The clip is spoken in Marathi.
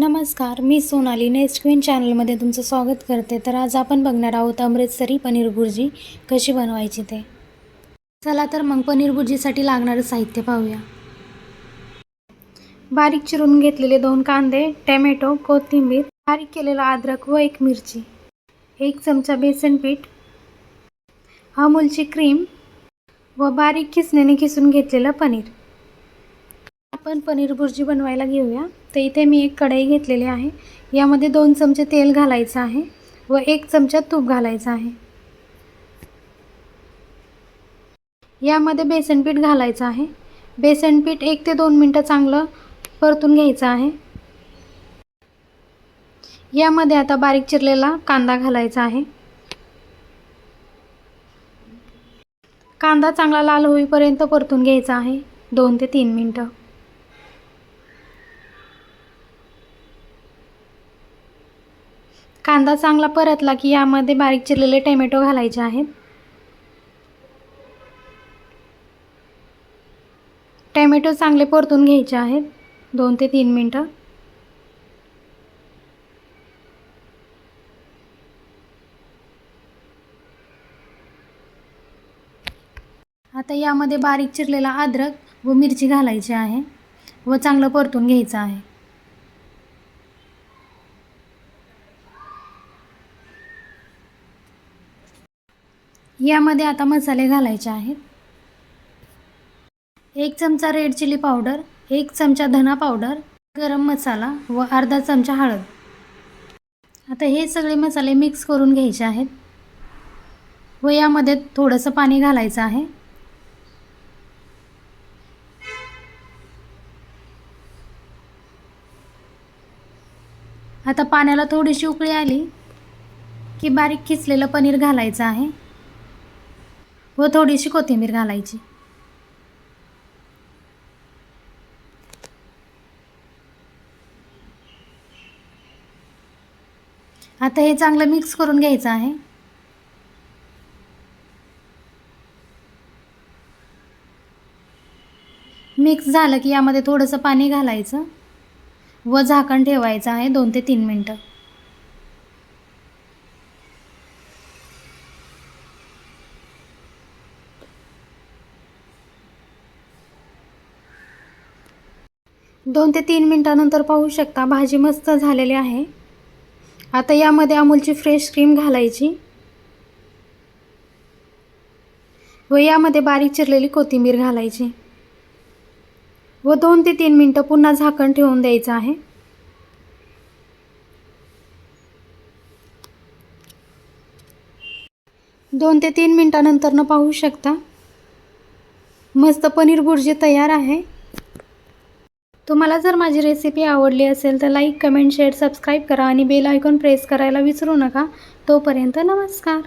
नमस्कार मी सोनाली. नेक्स्ट क्वीन चॅनलमध्ये तुमचं स्वागत करते. तर आज आपण बघणार आहोत अमृतसरी पनीर भुर्जी कशी बनवायची ते. चला तर मग पनीर भुर्जीसाठी लागणारं साहित्य पाहूया. बारीक चिरून घेतलेले दोन कांदे टॅमॅटो कोथिंबीर बारीक केलेला अद्रक व एक मिरची एक चमचा बेसन पीठ अमूलची क्रीम व बारीक किसण्याने किसून घेतलेलं पनीर. आपण पनीर भुर्जी बनवायला घेऊया. तर इथे मी एक कढई घेतलेली आहे. यामध्ये दोन चमचे तेल घालायचं आहे व एक चमचा तूप घालायचं आहे. यामध्ये बेसन पीठ घालायचं आहे. बेसन पीठ एक ते दोन मिनटं चांगलं परतून घ्यायचं आहे. यामध्ये आता बारीक चिरलेला कांदा घालायचा आहे. कांदा चांगला लाल होईपर्यंत परतून घ्यायचा आहे. दोन ते तीन मिनटं. कांदा चांगला परतला की यामध्ये बारीक चिरलेले टोमॅटो घालायचे आहेत. टॅमॅटो चांगले परतून घ्यायचे आहेत. दोन ते तीन मिनटं. आता यामध्ये बारीक चिरलेला अद्रक व मिरची घालायची आहे व चांगलं परतून घ्यायचं आहे. यामध्ये आता मसाले घालायचे आहेत. एक चमचा रेड चिली पावडर एक चमचा धना पावडर गरम मसाला व अर्धा चमचा हळद. आता हे सगळे मसाले मिक्स करून घ्यायचे आहेत. व यामध्ये थोडंसं पाणी घालायचं आहे. आता पाण्याला थोडीशी उकळी आली की बारीक खिचलेलं पनीर घालायचं आहे. व थोडीशी कोथिंबीर घालायची. आता हे चांगलं मिक्स करून घ्यायचं आहे. मिक्स झालं की यामध्ये थोडंसं पाणी घालायचं. व झाकण ठेवायचं आहे दोन ते तीन मिनटं. दोन ते तीन मिनटानंतर पाहू शकता भाजी मस्त झालेली आहे. आता यामध्ये अमूलची फ्रेश क्रीम घालायची. व यामध्ये बारीक चिरलेली कोथिंबीर घालायची. व दोन ते तीन मिनटं पुन्हा झाकण ठेवून द्यायचं आहे. दोन ते तीन मिनटानंतरनं पाहू शकता. मस्त पनीर भुर्जी तयार आहे. तुम्हाला जर माझी रेसिपी आवडली असेल तर लाईक कमेंट शेअर सबस्क्राईब करा आणि बेल आयकॉन प्रेस करायला विसरू नका. तोपर्यंत नमस्कार.